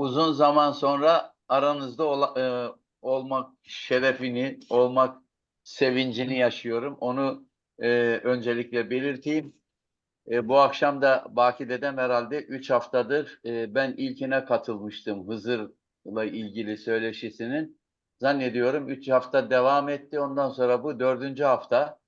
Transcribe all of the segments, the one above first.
uzun zaman sonra aranızda ola- e, olmak şerefini, olmak sevincini yaşıyorum. Onu e, öncelikle belirteyim. E, bu akşam da Baki dedem herhalde 3 haftadır e, ben ilkine katılmıştım Hızır'la ilgili söyleşisinin. Zannediyorum 3 hafta devam etti. Ondan sonra bu dördüncü hafta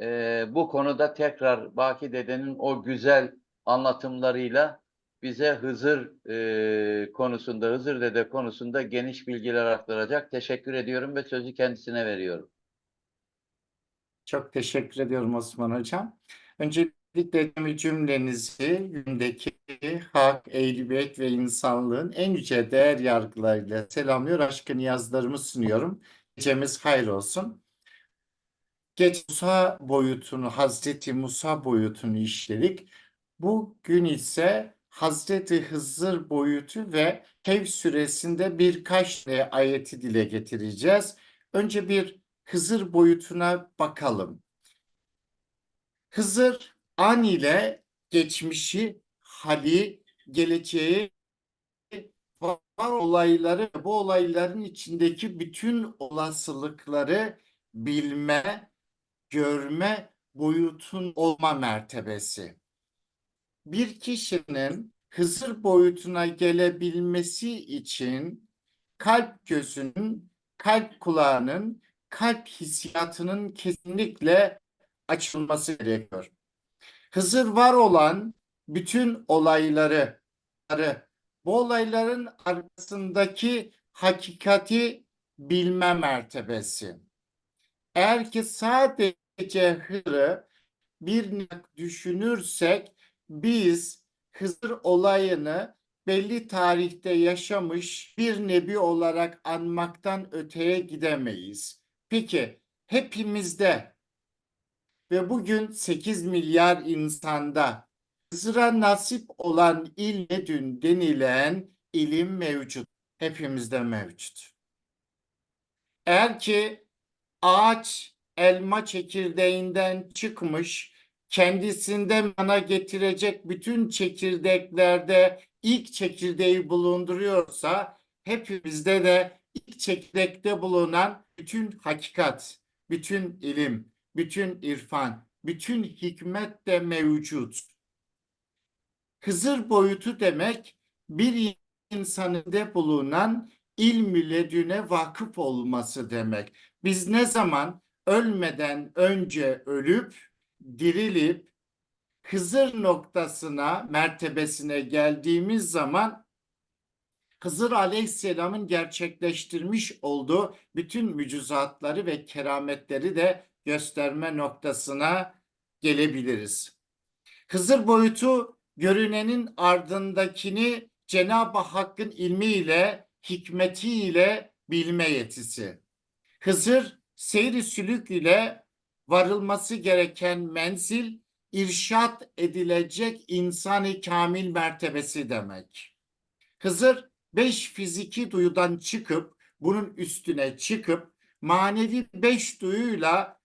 e, bu konuda tekrar Baki dedenin o güzel anlatımlarıyla bize Hızır e, konusunda, Hızır dede konusunda geniş bilgiler aktaracak. Teşekkür ediyorum ve sözü kendisine veriyorum. Çok teşekkür ediyorum Osman Hocam. Öncelikle cümlenizi gündeki hak, ehliyet ve insanlığın en yüce değer yargılarıyla selamlıyor. Aşkın niyazlarımı sunuyorum. Gecemiz hayır olsun. Geç Musa boyutunu, Hazreti Musa boyutunu işledik. Bugün ise Hazreti Hızır boyutu ve Kehf suresinde birkaç e, ayeti dile getireceğiz. Önce bir Hızır boyutuna bakalım. Hızır an ile geçmişi, hali, geleceği, var olayları, bu olayların içindeki bütün olasılıkları bilme, görme, boyutun olma mertebesi. Bir kişinin Hızır boyutuna gelebilmesi için kalp gözünün, kalp kulağının, kalp hissiyatının kesinlikle açılması gerekiyor. Hızır var olan bütün olayları, bu olayların arkasındaki hakikati bilme mertebesi. Eğer ki sadece Hızır'ı bir düşünürsek biz Hızır olayını belli tarihte yaşamış bir nebi olarak anmaktan öteye gidemeyiz. Peki hepimizde ve bugün 8 milyar insanda Hızır'a nasip olan ilmedün denilen ilim mevcut. Hepimizde mevcut. Eğer ki ağaç elma çekirdeğinden çıkmış, kendisinde mana getirecek bütün çekirdeklerde ilk çekirdeği bulunduruyorsa, hepimizde de ilk çekirdekte bulunan bütün hakikat, bütün ilim, bütün irfan, bütün hikmet de mevcut. Hızır boyutu demek bir insanında bulunan ilmi ledüne vakıf olması demek. Biz ne zaman ölmeden önce ölüp dirilip Hızır noktasına, mertebesine geldiğimiz zaman Hızır Aleyhisselam'ın gerçekleştirmiş olduğu bütün mücüzatları ve kerametleri de gösterme noktasına gelebiliriz. Hızır boyutu görünenin ardındakini Cenab-ı Hakk'ın ilmiyle, hikmetiyle bilme yetisi. Hızır seyri sülük ile varılması gereken menzil, irşat edilecek insani kamil mertebesi demek. Hızır beş fiziki duyudan çıkıp bunun üstüne çıkıp manevi beş duyuyla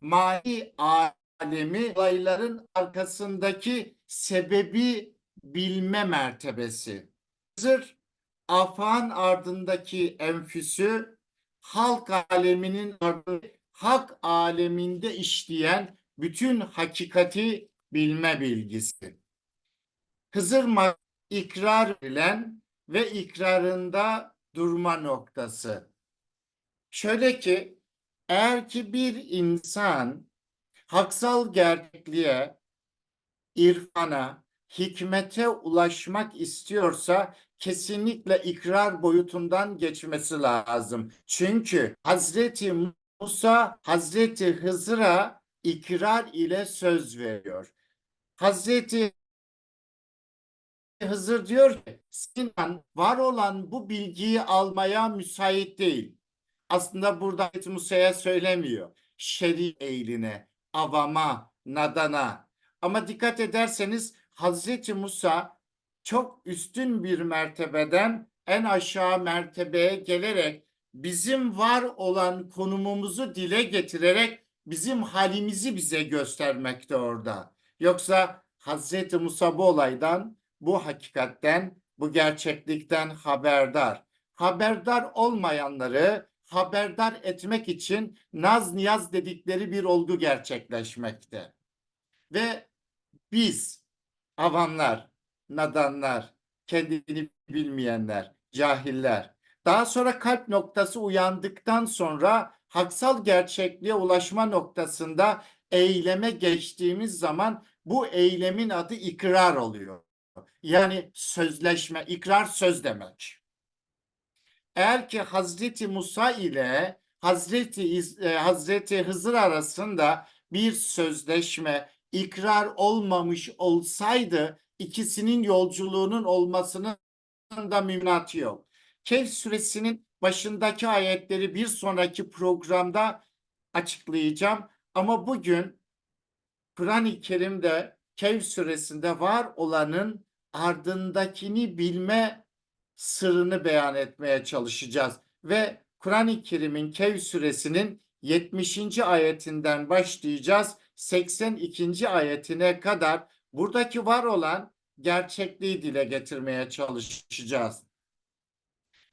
mani alemi olayların arkasındaki sebebi bilme mertebesi. Hızır afan ardındaki enfüsü halk aleminin hak aleminde işleyen bütün hakikati bilme bilgisi. Hızır ikrar bilen ve ikrarında durma noktası. Şöyle ki eğer ki bir insan haksal gerçekliğe, irfana, hikmete ulaşmak istiyorsa kesinlikle ikrar boyutundan geçmesi lazım. Çünkü Hazreti Musa Hazreti Hızır'a ikrar ile söz veriyor. Hazreti Hızır diyor ki Sinan var olan bu bilgiyi almaya müsait değil. Aslında burada Hazreti Musa'ya söylemiyor. Şeri eğiline, avama, nadana. Ama dikkat ederseniz Hazreti Musa çok üstün bir mertebeden en aşağı mertebeye gelerek bizim var olan konumumuzu dile getirerek bizim halimizi bize göstermekte orada. Yoksa Hazreti Musa bu olaydan bu hakikatten, bu gerçeklikten haberdar. Haberdar olmayanları haberdar etmek için naz niyaz dedikleri bir olgu gerçekleşmekte. Ve biz avamlar, nadanlar, kendini bilmeyenler, cahiller. Daha sonra kalp noktası uyandıktan sonra haksal gerçekliğe ulaşma noktasında eyleme geçtiğimiz zaman bu eylemin adı ikrar oluyor. Yani sözleşme, ikrar söz demek. Eğer ki Hazreti Musa ile Hazreti e, Hazreti Hızır arasında bir sözleşme, ikrar olmamış olsaydı ikisinin yolculuğunun olmasının da mümkünatı yok. Kehf suresinin başındaki ayetleri bir sonraki programda açıklayacağım. Ama bugün Kur'an-ı Kerim'de Kehf suresinde var olanın ardındakini bilme sırrını beyan etmeye çalışacağız. Ve Kur'an-ı Kerim'in Kehf suresinin 70. ayetinden başlayacağız. 82. ayetine kadar buradaki var olan gerçekliği dile getirmeye çalışacağız.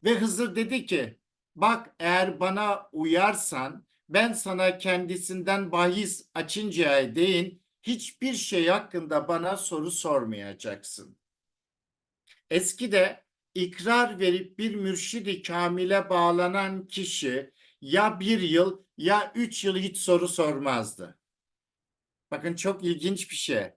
Ve Hızır dedi ki bak eğer bana uyarsan ben sana kendisinden bahis açıncaya değin hiçbir şey hakkında bana soru sormayacaksın. Eskide ikrar verip bir mürşidi kamile bağlanan kişi ya bir yıl ya üç yıl hiç soru sormazdı. Bakın çok ilginç bir şey.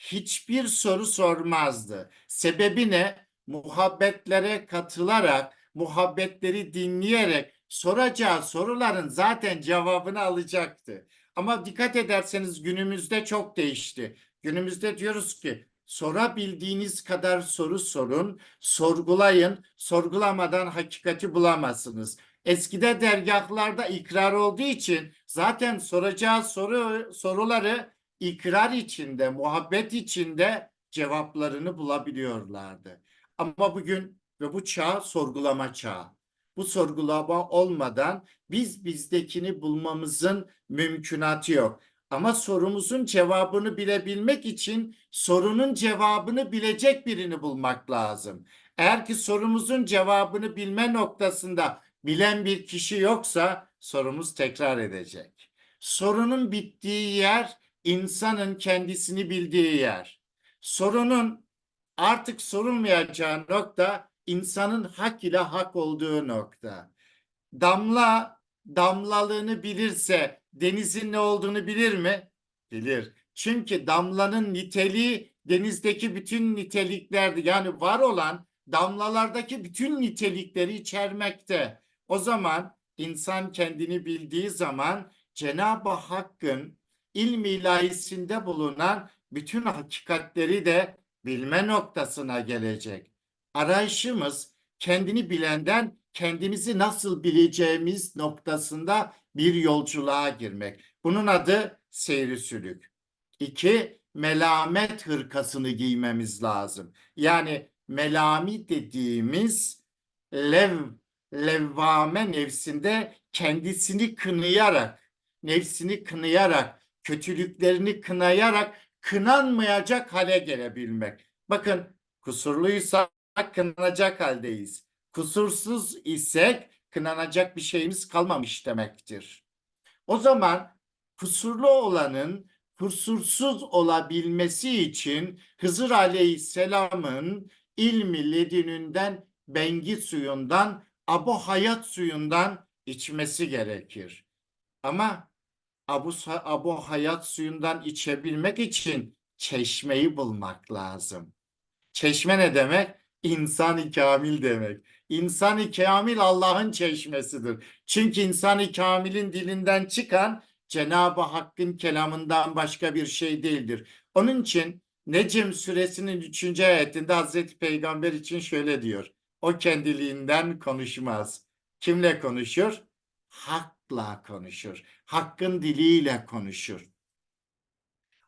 Hiçbir soru sormazdı. Sebebi ne? Muhabbetlere katılarak, muhabbetleri dinleyerek soracağı soruların zaten cevabını alacaktı. Ama dikkat ederseniz günümüzde çok değişti. Günümüzde diyoruz ki sorabildiğiniz kadar soru sorun, sorgulayın, sorgulamadan hakikati bulamazsınız. Eskide dergahlarda ikrar olduğu için zaten soracağı soru soruları ikrar içinde, muhabbet içinde cevaplarını bulabiliyorlardı. Ama bugün ve bu çağ sorgulama çağı. Bu sorgulama olmadan biz bizdekini bulmamızın mümkünatı yok. Ama sorumuzun cevabını bilebilmek için sorunun cevabını bilecek birini bulmak lazım. Eğer ki sorumuzun cevabını bilme noktasında bilen bir kişi yoksa sorumuz tekrar edecek. Sorunun bittiği yer insanın kendisini bildiği yer. Sorunun artık sorulmayacağı nokta insanın hak ile hak olduğu nokta. Damla damlalığını bilirse denizin ne olduğunu bilir mi? Bilir. Çünkü damlanın niteliği denizdeki bütün niteliklerdi. Yani var olan damlalardaki bütün nitelikleri içermekte. O zaman insan kendini bildiği zaman Cenab-ı Hakk'ın ilmi ilahisinde bulunan bütün hakikatleri de bilme noktasına gelecek. Arayışımız kendini bilenden kendimizi nasıl bileceğimiz noktasında bir yolculuğa girmek. Bunun adı seyri sülük. İki, melamet hırkasını giymemiz lazım. Yani melami dediğimiz lev, levvame nefsinde kendisini kınayarak, nefsini kınayarak, kötülüklerini kınayarak kınanmayacak hale gelebilmek. Bakın kusurluysak kınanacak haldeyiz. Kusursuz isek kınanacak bir şeyimiz kalmamış demektir. O zaman kusurlu olanın kusursuz olabilmesi için Hızır Aleyhisselam'ın ilmi ledinünden bengi suyundan abu hayat suyundan içmesi gerekir. Ama abu, abu hayat suyundan içebilmek için çeşmeyi bulmak lazım. Çeşme ne demek? İnsan-ı kamil demek. İnsan-ı kamil Allah'ın çeşmesidir. Çünkü insan-ı kamilin dilinden çıkan Cenab-ı Hakk'ın kelamından başka bir şey değildir. Onun için Necm suresinin 3. ayetinde Hazreti Peygamber için şöyle diyor. O kendiliğinden konuşmaz. Kimle konuşur? Hak'la konuşur. Hakkın diliyle konuşur.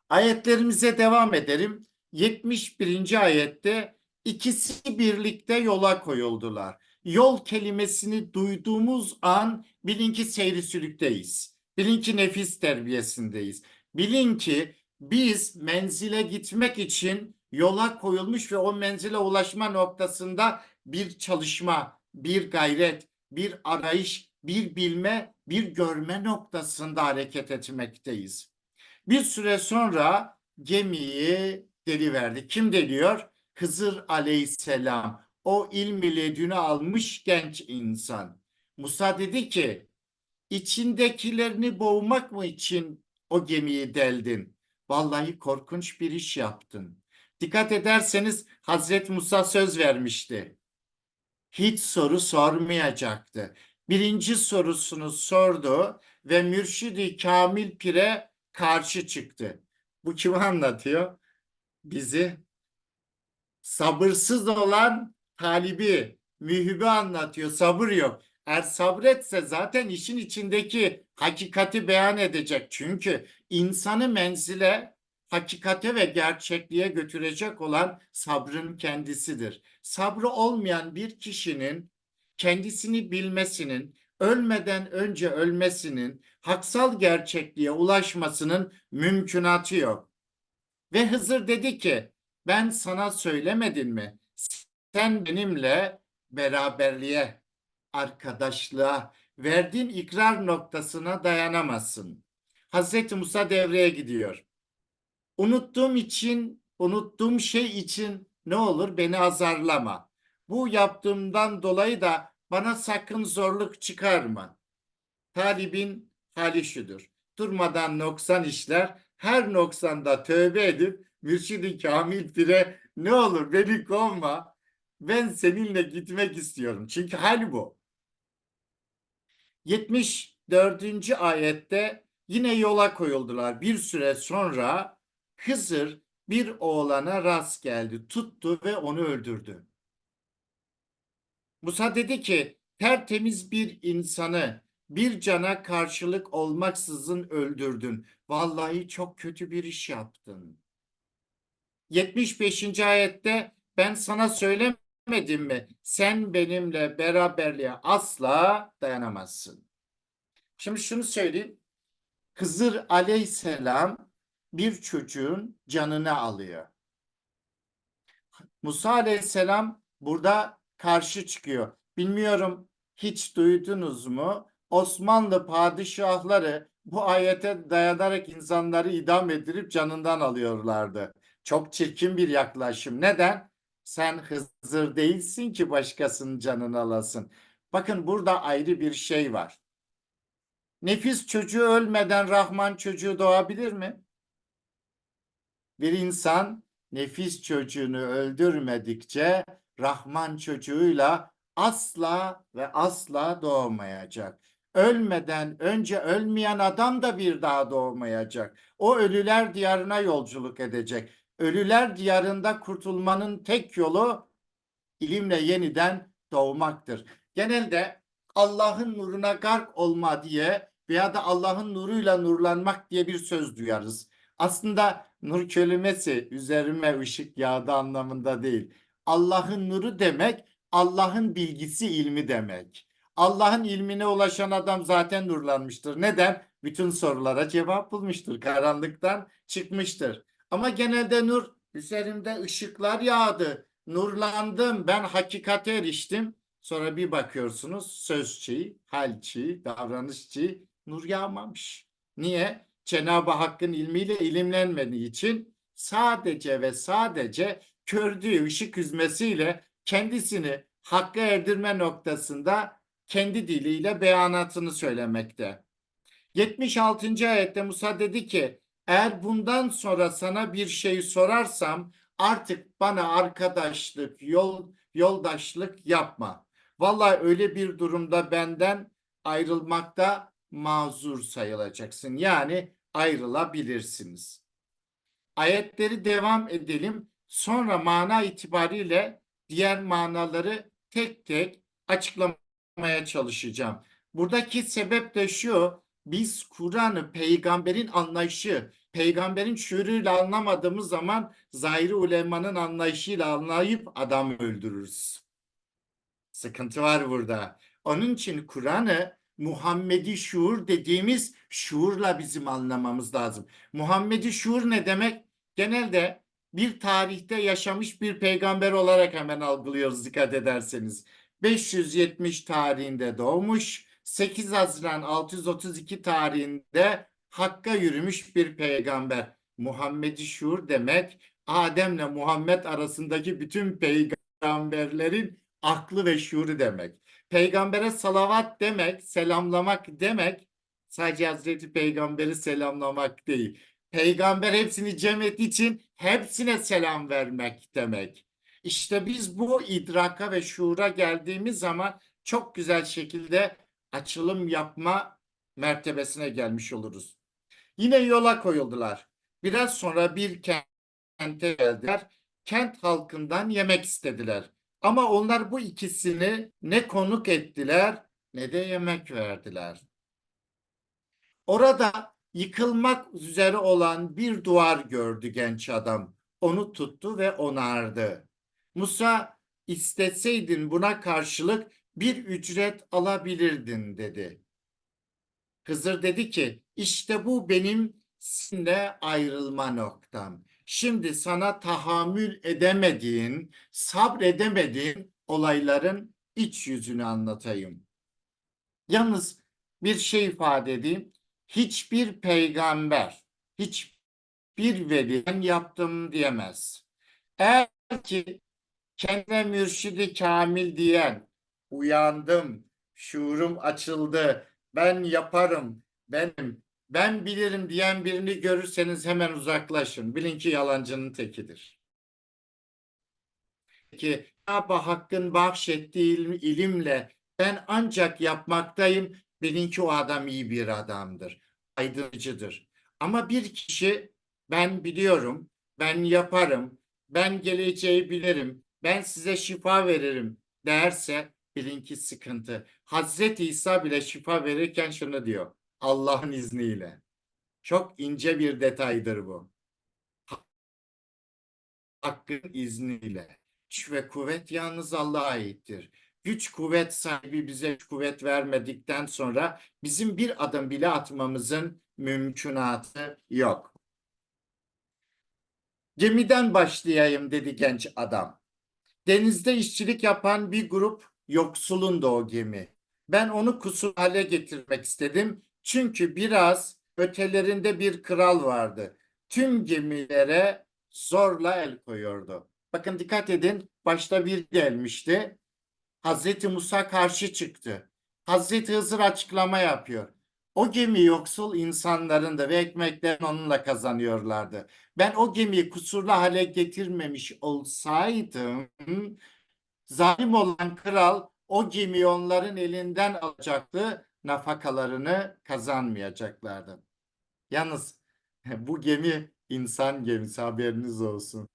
Ayetlerimize devam edelim. 71. ayette ikisi birlikte yola koyuldular. Yol kelimesini duyduğumuz an bilin ki seyri sülükteyiz. Bilin ki nefis terbiyesindeyiz. Bilin ki biz menzile gitmek için yola koyulmuş ve o menzile ulaşma noktasında bir çalışma, bir gayret, bir arayış, bir bilme, bir görme noktasında hareket etmekteyiz. Bir süre sonra gemiyi deliverdi. Kim deliyor? Hızır aleyhisselam. O ilmi ledünü almış genç insan. Musa dedi ki içindekilerini boğmak mı için o gemiyi deldin? Vallahi korkunç bir iş yaptın. Dikkat ederseniz Hazreti Musa söz vermişti. Hiç soru sormayacaktı. Birinci sorusunu sordu ve Mürşidi Kamil Pir'e karşı çıktı. Bu kimi anlatıyor? Bizi sabırsız olan talibi, mühibbi anlatıyor. Sabır yok. Eğer sabretse zaten işin içindeki hakikati beyan edecek. Çünkü insanı menzile, hakikate ve gerçekliğe götürecek olan sabrın kendisidir. Sabrı olmayan bir kişinin kendisini bilmesinin, ölmeden önce ölmesinin, haksal gerçekliğe ulaşmasının mümkünatı yok. Ve Hızır dedi ki, ben sana söylemedim mi? Sen benimle beraberliğe, arkadaşlığa, verdiğin ikrar noktasına dayanamazsın. Hazreti Musa devreye gidiyor. Unuttuğum için, unuttuğum şey için ne olur beni azarlama. Bu yaptığımdan dolayı da bana sakın zorluk çıkarma. Talibin hali şudur. Durmadan noksan işler, her noksanda tövbe edip Mürşid-i Kamil Pire ne olur beni kovma. Ben seninle gitmek istiyorum. Çünkü hal bu. 74. ayette yine yola koyuldular. Bir süre sonra Hızır bir oğlana rast geldi, tuttu ve onu öldürdü. Musa dedi ki tertemiz bir insanı bir cana karşılık olmaksızın öldürdün. Vallahi çok kötü bir iş yaptın. 75. ayette ben sana söylemedim mi? Sen benimle beraberliğe asla dayanamazsın. Şimdi şunu söyleyeyim. Hızır aleyhisselam bir çocuğun canını alıyor. Musa aleyhisselam burada karşı çıkıyor. Bilmiyorum hiç duydunuz mu? Osmanlı padişahları bu ayete dayanarak insanları idam edilip canından alıyorlardı. Çok çirkin bir yaklaşım. Neden? Sen Hızır değilsin ki başkasının canını alasın. Bakın burada ayrı bir şey var. Nefis çocuğu ölmeden Rahman çocuğu doğabilir mi? Bir insan nefis çocuğunu öldürmedikçe Rahman çocuğuyla asla ve asla doğmayacak. Ölmeden önce ölmeyen adam da bir daha doğmayacak. O ölüler diyarına yolculuk edecek. Ölüler diyarında kurtulmanın tek yolu ilimle yeniden doğmaktır. Genelde Allah'ın nuruna gark olma diye veya da Allah'ın nuruyla nurlanmak diye bir söz duyarız. Aslında nur kelimesi üzerime ışık yağdı anlamında değil. Allah'ın nuru demek Allah'ın bilgisi ilmi demek. Allah'ın ilmine ulaşan adam zaten nurlanmıştır. Neden? Bütün sorulara cevap bulmuştur. Karanlıktan çıkmıştır. Ama genelde nur üzerimde ışıklar yağdı. Nurlandım. Ben hakikate eriştim. Sonra bir bakıyorsunuz sözçi, halçi, davranışçı nur yağmamış. Niye? Cenab-ı Hakk'ın ilmiyle ilimlenmediği için sadece ve sadece kördüğü ışık hüzmesiyle kendisini hakka erdirme noktasında kendi diliyle beyanatını söylemekte. 76. ayette Musa dedi ki eğer bundan sonra sana bir şey sorarsam artık bana arkadaşlık, yol yoldaşlık yapma. Vallahi öyle bir durumda benden ayrılmakta mazur sayılacaksın. Yani ayrılabilirsiniz. Ayetleri devam edelim. Sonra mana itibariyle diğer manaları tek tek açıklamaya çalışacağım. Buradaki sebep de şu. Biz Kur'an'ı peygamberin anlayışı, peygamberin şuuruyla anlamadığımız zaman zahiri ulemanın anlayışıyla anlayıp adam öldürürüz. Sıkıntı var burada. Onun için Kur'an'ı Muhammedi şuur dediğimiz şuurla bizim anlamamız lazım. Muhammedi şuur ne demek? Genelde bir tarihte yaşamış bir peygamber olarak hemen algılıyoruz dikkat ederseniz. 570 tarihinde doğmuş, 8 Haziran 632 tarihinde Hakk'a yürümüş bir peygamber. Muhammedi şuur demek Adem'le Muhammed arasındaki bütün peygamberlerin aklı ve şuuru demek. Peygambere salavat demek, selamlamak demek sadece Hazreti Peygamber'i selamlamak değil. Peygamber hepsini cem ettiği için hepsine selam vermek demek. İşte biz bu idraka ve şuura geldiğimiz zaman çok güzel şekilde açılım yapma mertebesine gelmiş oluruz. Yine yola koyuldular. Biraz sonra bir kente geldiler. Kent halkından yemek istediler. Ama onlar bu ikisini ne konuk ettiler ne de yemek verdiler. Orada yıkılmak üzere olan bir duvar gördü genç adam. Onu tuttu ve onardı. Musa isteseydin buna karşılık bir ücret alabilirdin dedi. Hızır dedi ki işte bu benim seninle ayrılma noktam. Şimdi sana tahammül edemediğin, sabredemediğin olayların iç yüzünü anlatayım. Yalnız bir şey ifade edeyim. Hiçbir peygamber, hiçbir veli ben yaptım diyemez. Eğer ki kendine mürşidi kamil diyen, uyandım, şuurum açıldı, ben yaparım, benim, ben bilirim diyen birini görürseniz hemen uzaklaşın. Bilin ki yalancının tekidir. Ki Cenab-ı Hakk'ın bahşettiği ilim- ilimle ben ancak yapmaktayım. Bilin ki o adam iyi bir adamdır. Aydınlıcıdır. Ama bir kişi ben biliyorum, ben yaparım, ben geleceği bilirim, ben size şifa veririm derse bilin ki sıkıntı. Hazreti İsa bile şifa verirken şunu diyor. Allah'ın izniyle. Çok ince bir detaydır bu. Hakkın izniyle. Güç ve kuvvet yalnız Allah'a aittir. Güç kuvvet sahibi bize güç kuvvet vermedikten sonra bizim bir adım bile atmamızın mümkünatı yok. Gemiden başlayayım dedi genç adam. Denizde işçilik yapan bir grup yoksulun da o gemi. Ben onu kusur hale getirmek istedim. Çünkü biraz ötelerinde bir kral vardı. Tüm gemilere zorla el koyuyordu. Bakın dikkat edin. Başta bir gelmişti. Hazreti Musa karşı çıktı. Hazreti Hızır açıklama yapıyor. O gemi yoksul insanların da ve ekmeklerini onunla kazanıyorlardı. Ben o gemiyi kusurlu hale getirmemiş olsaydım zalim olan kral o gemiyi onların elinden alacaktı, nafakalarını kazanmayacaklardı. Yalnız bu gemi insan gemisi haberiniz olsun.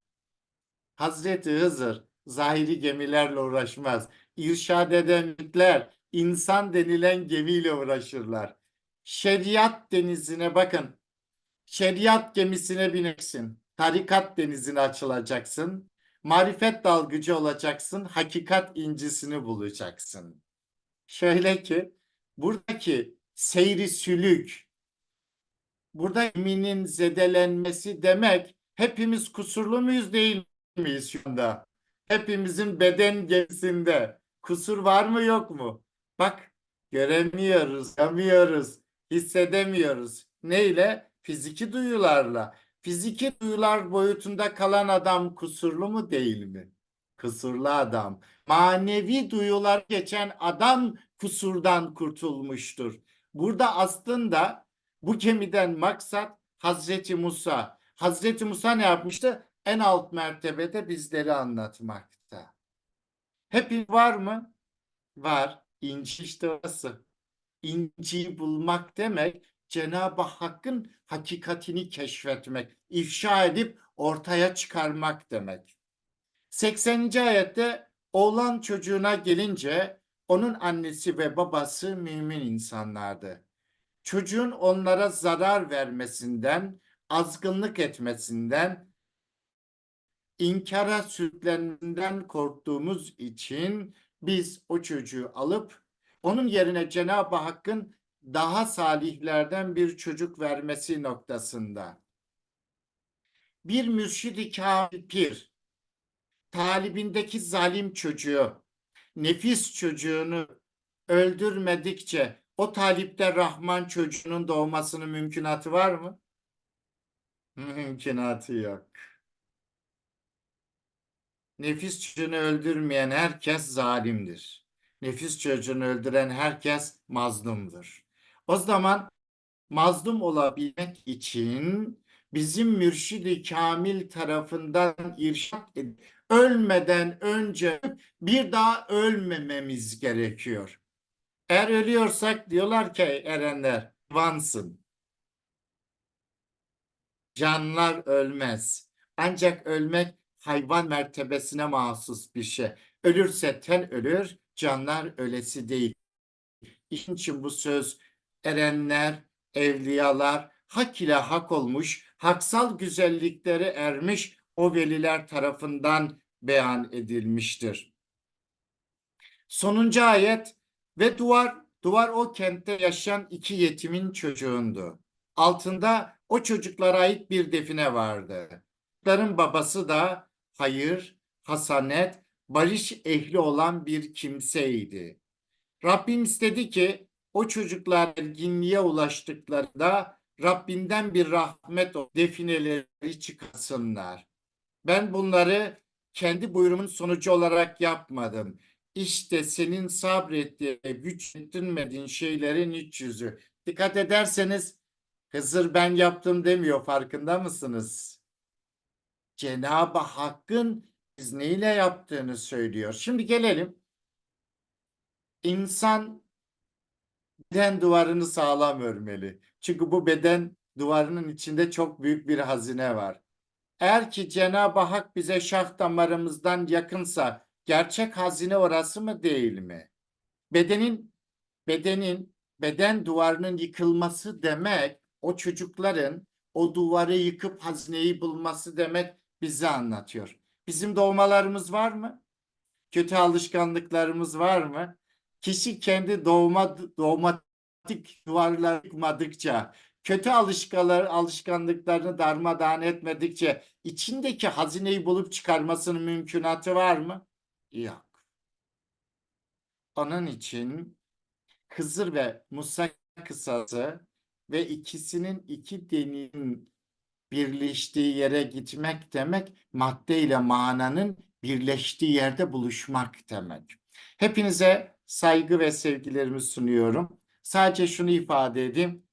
Hazreti Hızır zahiri gemilerle uğraşmaz. İrşad edenler insan denilen gemiyle uğraşırlar. Şeriat denizine bakın. Şeriat gemisine bineceksin. Tarikat denizine açılacaksın. Marifet dalgıcı olacaksın. Hakikat incisini bulacaksın. Şöyle ki buradaki seyri sülük, burada eminin zedelenmesi demek hepimiz kusurlu muyuz değil miyiz şu anda? Hepimizin beden gemisinde kusur var mı yok mu? Bak göremiyoruz, göremiyoruz, hissedemiyoruz. Neyle? Fiziki duyularla. Fiziki duyular boyutunda kalan adam kusurlu mu değil mi? Kusurlu adam. Manevi duyular geçen adam kusurdan kurtulmuştur. Burada aslında bu gemiden maksat Hazreti Musa. Hazreti Musa ne yapmıştı? En alt mertebede bizleri anlatmakta. Hepin var mı? Var. İnci işte orası. İnciyi bulmak demek Cenab-ı Hakk'ın hakikatini keşfetmek, ifşa edip ortaya çıkarmak demek. 80. ayette oğlan çocuğuna gelince onun annesi ve babası mümin insanlardı. Çocuğun onlara zarar vermesinden, azgınlık etmesinden, inkara sürüklenmesinden korktuğumuz için biz o çocuğu alıp onun yerine Cenab-ı Hakk'ın daha salihlerden bir çocuk vermesi noktasında. bir mürşidi kamil talibindeki zalim çocuğu nefis çocuğunu öldürmedikçe o talipte Rahman çocuğunun doğmasının mümkünatı var mı? Mümkünatı yok. Nefis çocuğunu öldürmeyen herkes zalimdir. Nefis çocuğunu öldüren herkes mazlumdur. O zaman mazlum olabilmek için bizim mürşidi kamil tarafından irşat ed- ölmeden önce bir daha ölmememiz gerekiyor. Eğer ölüyorsak diyorlar ki erenler vansın. Canlar ölmez. Ancak ölmek hayvan mertebesine mahsus bir şey. Ölürse ten ölür, canlar ölesi değil. İşin için bu söz erenler, evliyalar hak ile hak olmuş, haksal güzelliklere ermiş o veliler tarafından beyan edilmiştir. Sonuncu ayet ve duvar, duvar o kentte yaşayan iki yetimin çocuğundu. Altında o çocuklara ait bir define vardı. Çocukların babası da hayır, hasanet, barış ehli olan bir kimseydi. Rabbim istedi ki o çocuklar erginliğe ulaştıklarında Rabbinden bir rahmet o defineleri çıkarsınlar. Ben bunları kendi buyrumun sonucu olarak yapmadım. İşte senin sabrettiğin, güçlendirmediğin şeylerin iç yüzü. Dikkat ederseniz Hızır ben yaptım demiyor farkında mısınız? Cenab-ı Hakk'ın izniyle yaptığını söylüyor. Şimdi gelelim. İnsan beden duvarını sağlam örmeli. Çünkü bu beden duvarının içinde çok büyük bir hazine var. Eğer ki Cenab-ı Hak bize şah damarımızdan yakınsa gerçek hazine orası mı değil mi? Bedenin bedenin beden duvarının yıkılması demek o çocukların o duvarı yıkıp hazineyi bulması demek bize anlatıyor. Bizim doğmalarımız var mı? Kötü alışkanlıklarımız var mı? Kişi kendi doğma doğmatik duvarları yıkmadıkça, kötü alışkanlar, alışkanlıklarını darmadağın etmedikçe içindeki hazineyi bulup çıkarmasının mümkünatı var mı? Yok. Onun için Hızır ve Musa kısası ve ikisinin iki denin birleştiği yere gitmek demek madde ile mananın birleştiği yerde buluşmak demek. Hepinize saygı ve sevgilerimi sunuyorum. Sadece şunu ifade edeyim.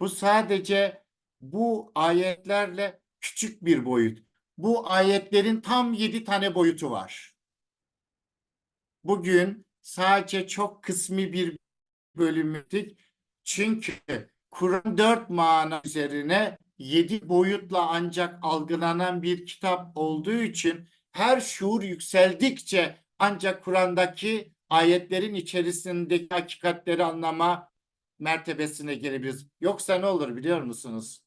Bu sadece bu ayetlerle küçük bir boyut. Bu ayetlerin tam yedi tane boyutu var. Bugün sadece çok kısmi bir bölümündük. Çünkü Kur'an dört mana üzerine yedi boyutla ancak algılanan bir kitap olduğu için her şuur yükseldikçe ancak Kur'an'daki ayetlerin içerisindeki hakikatleri anlama mertebesine gelebiliriz. Yoksa ne olur biliyor musunuz?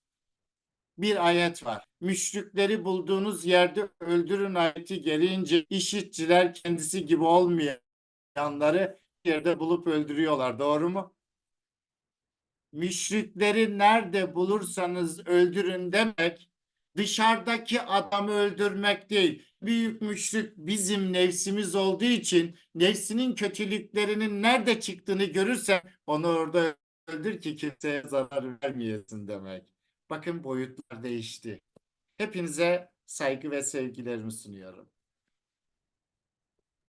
Bir ayet var. Müşrikleri bulduğunuz yerde öldürün ayeti gelince işitçiler kendisi gibi olmayanları yerde bulup öldürüyorlar. Doğru mu? Müşrikleri nerede bulursanız öldürün demek dışarıdaki adamı öldürmek değil. Büyük müşrik bizim nefsimiz olduğu için nefsinin kötülüklerinin nerede çıktığını görürsen onu orada öldür ki kimseye zarar vermeyesin demek. Bakın boyutlar değişti. Hepinize saygı ve sevgilerimi sunuyorum.